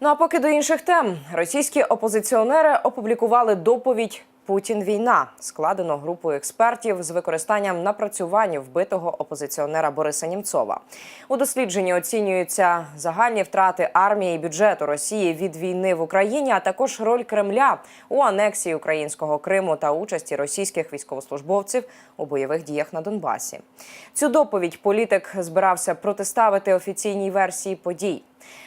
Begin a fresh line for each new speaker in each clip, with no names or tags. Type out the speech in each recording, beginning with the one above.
Ну а поки до інших тем, російські опозиціонери опублікували доповідь Путін війна, складену групою експертів з використанням напрацювань вбитого опозиціонера Бориса Німцова. У дослідженні оцінюються загальні втрати армії і бюджету Росії від війни в Україні, а також роль Кремля у анексії українського Криму та участі російських військовослужбовців у бойових діях на Донбасі. Цю доповідь політик збирався протиставити офіційній версії подій.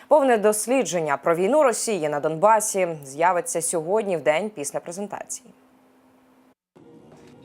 Повне дослідження про війну Росії на Донбасі з'явиться сьогодні в день після презентації.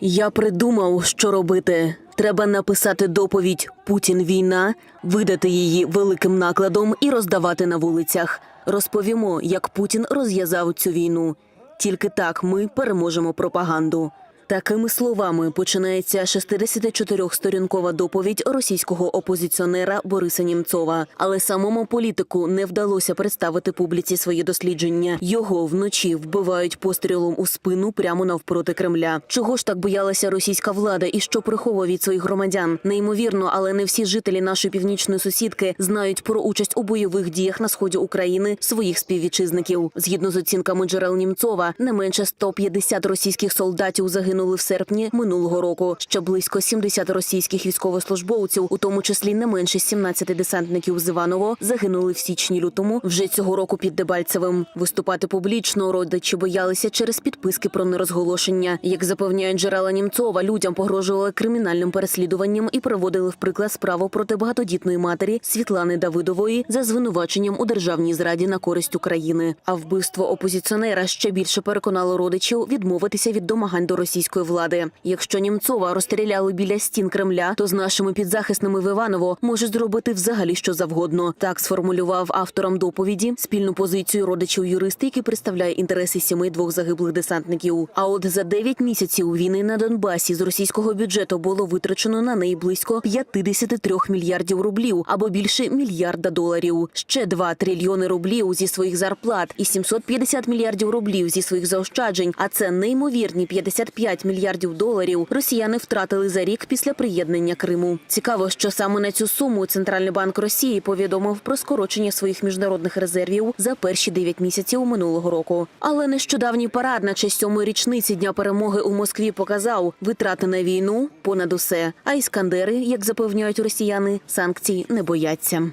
Я придумав, що робити. Треба написати доповідь Путін війна, видати її великим накладом і роздавати на вулицях. Розповімо, як Путін розв'язав цю війну. Тільки так ми переможемо пропаганду. Такими словами починається 64-сторінкова доповідь російського опозиціонера Бориса Німцова. Але самому політику не вдалося представити публіці свої дослідження. Його вночі вбивають пострілом у спину прямо навпроти Кремля. Чого ж так боялася російська влада і що приховує від своїх громадян? Неймовірно, але не всі жителі нашої північної сусідки знають про участь у бойових діях на сході України своїх співвітчизників. Згідно з оцінками джерел Німцова, не менше 150 російських солдатів загинули в серпні минулого року. Ще близько 70 російських військовослужбовців, у тому числі не менше 17 десантників з Іваново, загинули в січні-лютому вже цього року під Дебальцевим. Виступати публічно родичі боялися через підписки про нерозголошення. Як запевняють джерела Німцова, людям погрожували кримінальним переслідуванням і приводили в приклад справу проти багатодітної матері Світлани Давидової за звинуваченням у державній зраді на користь України. А вбивство опозиціонера ще більше переконало родичів відмовитися від домагань до російської влади. Якщо Німцова розстріляли біля стін Кремля, то з нашими підзахисними в Іваново можуть зробити взагалі що завгодно. Так сформулював авторам доповіді спільну позицію родичів юриста, який представляє інтереси сімей двох загиблих десантників. А от за 9 місяців війни на Донбасі з російського бюджету було витрачено на неї близько 53 мільярдів рублів або більше мільярда доларів. Ще 2 трильйони рублів зі своїх зарплат і 750 мільярдів рублів зі своїх заощаджень. А це неймовірні 55 мільярдів доларів. Росіяни втратили за рік після приєднання Криму. Цікаво, що саме на цю суму Центральний банк Росії повідомив про скорочення своїх міжнародних резервів за перші 9 місяців минулого року. Але нещодавній парад на честь сьомої річниці дня перемоги у Москві показав витрати на війну понад усе. А іскандери, як запевняють росіяни, санкцій не бояться.